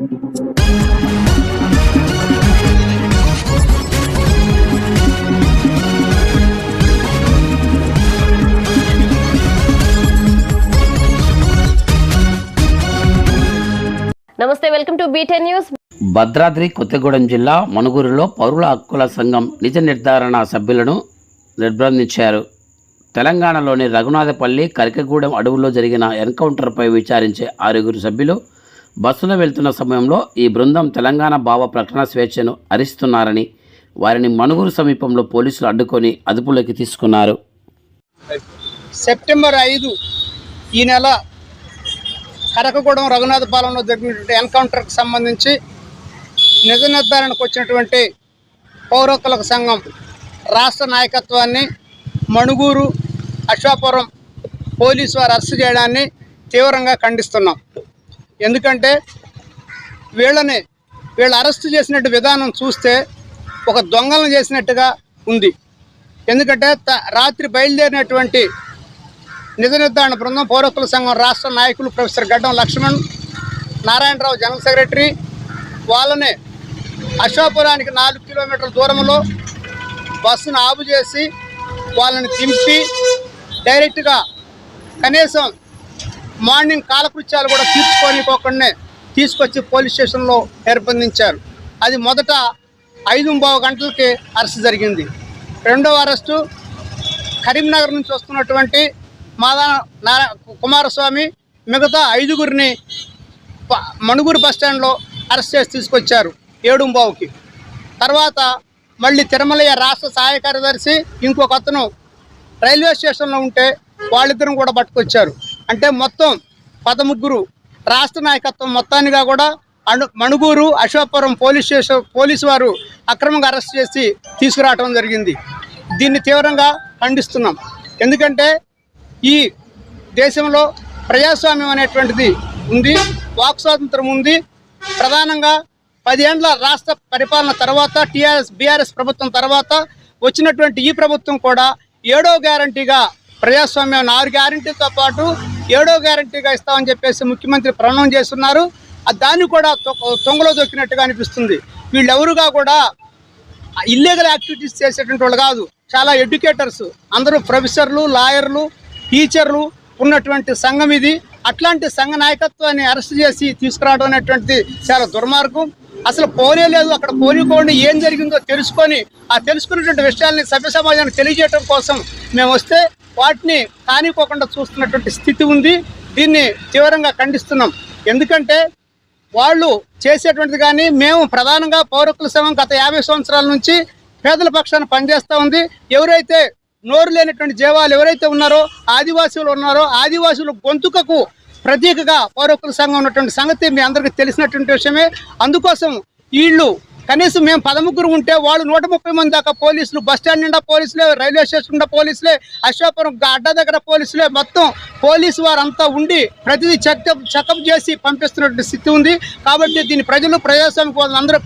నమస్తే welcome to బీటెన్ news Bhadradri Kothagudem జిల్లా మనుగురులో పౌరుల హక్కుల సంఘం నిజ నిర్ధారణ సభ్యులను నిర్బంధించారు. తెలంగాణలోని రఘునాథపల్లి కరికగూడెం అడవుల్లో జరిగిన ఎన్కౌంటర్పై విచారించే ఆరుగురు సభ్యులు బస్సులో వెళ్తున్న సమయంలో ఈ బృందం తెలంగాణ భావ ప్రకటన స్వేచ్ఛను హరిస్తున్నారని వారిని మణుగూరు సమీపంలో పోలీసులు అడ్డుకొని అదుపులోకి తీసుకున్నారు. సెప్టెంబర్ ఐదు ఈ నెల కరకగూడెం రఘునాథపాలెంలో జరిగినటువంటి ఎన్కౌంటర్కి సంబంధించి నిజ నిర్ధారణకు వచ్చినటువంటి పౌర సంఘం రాష్ట్ర నాయకత్వాన్ని మణుగూరు అశ్వాపురం పోలీసు వారు అరెస్ట్ చేయడాన్ని తీవ్రంగా ఖండిస్తున్నాం. ఎందుకంటే వీళ్ళని వీళ్ళు అరెస్ట్ చేసినట్టు విధానం చూస్తే ఒక దొంగలను చేసినట్టుగా ఉంది. ఎందుకంటే త- రాత్రి బయలుదేరినటువంటి నిజ నిర్ధారణ బృందం పౌరకుల సంఘం రాష్ట్ర నాయకులు ప్రొఫెసర్ గడ్డం లక్ష్మణ్ నారాయణరావు జనరల్ సెక్రటరీ వాళ్ళని అశోపురానికి నాలుగు కిలోమీటర్ల దూరంలో బస్సును ఆపు చేసి వాళ్ళని దింపి డైరెక్ట్గా కనీసం మార్నింగ్ కాలకృత్యాలు కూడా తీర్చుకోనికోకుండా తీసుకొచ్చి పోలీస్ స్టేషన్లో నిర్బంధించారు. అది మొదట ఐదు బావు గంటలకి అరెస్ట్ జరిగింది. రెండవ అరెస్టు కరీంనగర్ నుంచి వస్తున్నటువంటి మాదా నారా కుమారస్వామి మిగతా ఐదుగురిని మణుగూరు బస్ స్టాండ్లో అరెస్ట్ చేసి తీసుకొచ్చారు ఏడుంబావుకి తర్వాత మళ్ళీ తిరుమలయ్య రాష్ట్ర సహాయ కార్యదర్శి ఇంకొక అతను రైల్వే స్టేషన్లో ఉంటే వాళ్ళిద్దరం కూడా పట్టుకొచ్చారు. అంటే మొత్తం పదముగ్గురు రాష్ట్ర నాయకత్వం మొత్తానిగా కూడా అణు Manuguru Ashokapuram police station police వారు అక్రమంగా అరెస్ట్ చేసి తీసుకురావడం జరిగింది. దీన్ని తీవ్రంగా ఖండిస్తున్నాం. ఎందుకంటే ఈ దేశంలో ప్రజాస్వామ్యం అనేటువంటిది ఉంది వాక్ స్వాతంత్రం ఉంది. ప్రధానంగా పదేండ్ల రాష్ట్ర పరిపాలన తర్వాత టీఆర్ఎస్ బీఆర్ఎస్ ప్రభుత్వం తర్వాత వచ్చినటువంటి ఈ ప్రభుత్వం కూడా ఏడో గ్యారంటీగా ప్రజాస్వామ్యం ఆరు గ్యారంటీతో పాటు ఏడో గ్యారంటీగా ఇస్తామని చెప్పేసి ముఖ్యమంత్రి ప్రణం చేస్తున్నారు. దాన్ని కూడా తొంగలో దొక్కినట్టుగా అనిపిస్తుంది. వీళ్ళెవరుగా కూడా ఇల్లీగల్ యాక్టివిటీస్ చేసేటువంటి వాళ్ళు కాదు. చాలా ఎడ్యుకేటర్స్ అందరూ ప్రొఫెసర్లు లాయర్లు టీచర్లు ఉన్నటువంటి సంఘం ఇది. అట్లాంటి సంఘ నాయకత్వాన్ని అరెస్ట్ చేసి తీసుకురావడం అనేటువంటిది చాలా దుర్మార్గం. అసలు పోలే లేదు. అక్కడ పోనీకోండి ఏం జరిగిందో తెలుసుకొని ఆ తెలుసుకున్నటువంటి విషయాల్ని సభ్య సమాజానికి తెలియజేయడం కోసం మేము వస్తే వాటిని కానిపోకుండా చూస్తున్నటువంటి స్థితి ఉంది. దీన్ని తీవ్రంగా ఖండిస్తున్నాం. ఎందుకంటే వాళ్ళు చేసేటువంటిది కానీ మేము ప్రధానంగా పౌరకుల సంఘం గత యాభై సంవత్సరాల నుంచి పేదల పక్షాన పనిచేస్తూ ఉంది. ఎవరైతే నోరు లేనటువంటి జీవాలు ఎవరైతే ఉన్నారో ఆదివాసులు ఉన్నారో ఆదివాసుల గొంతుకకు ప్రతీకగా పౌరకుల సంఘం ఉన్నటువంటి సంగతి మీ అందరికీ తెలిసినటువంటి విషయమే. అందుకోసం వీళ్ళు కనీసం మేము పదముగ్గురు ఉంటే వాళ్ళు నూట ముప్పై మంది దాకా పోలీసులు బస్ స్టాండ్ నిండా పోలీసులే రైల్వే స్టేషన్ నిండా పోలీసులే అశ్వాపురం అడ్డా దగ్గర పోలీసులే మొత్తం పోలీసు వారంతా ఉండి ప్రతిదీ చెకప్ చెకప్ చేసి పంపిస్తున్నటువంటి స్థితి ఉంది. కాబట్టి దీన్ని ప్రజలు ప్రజాస్వామిక అందరూ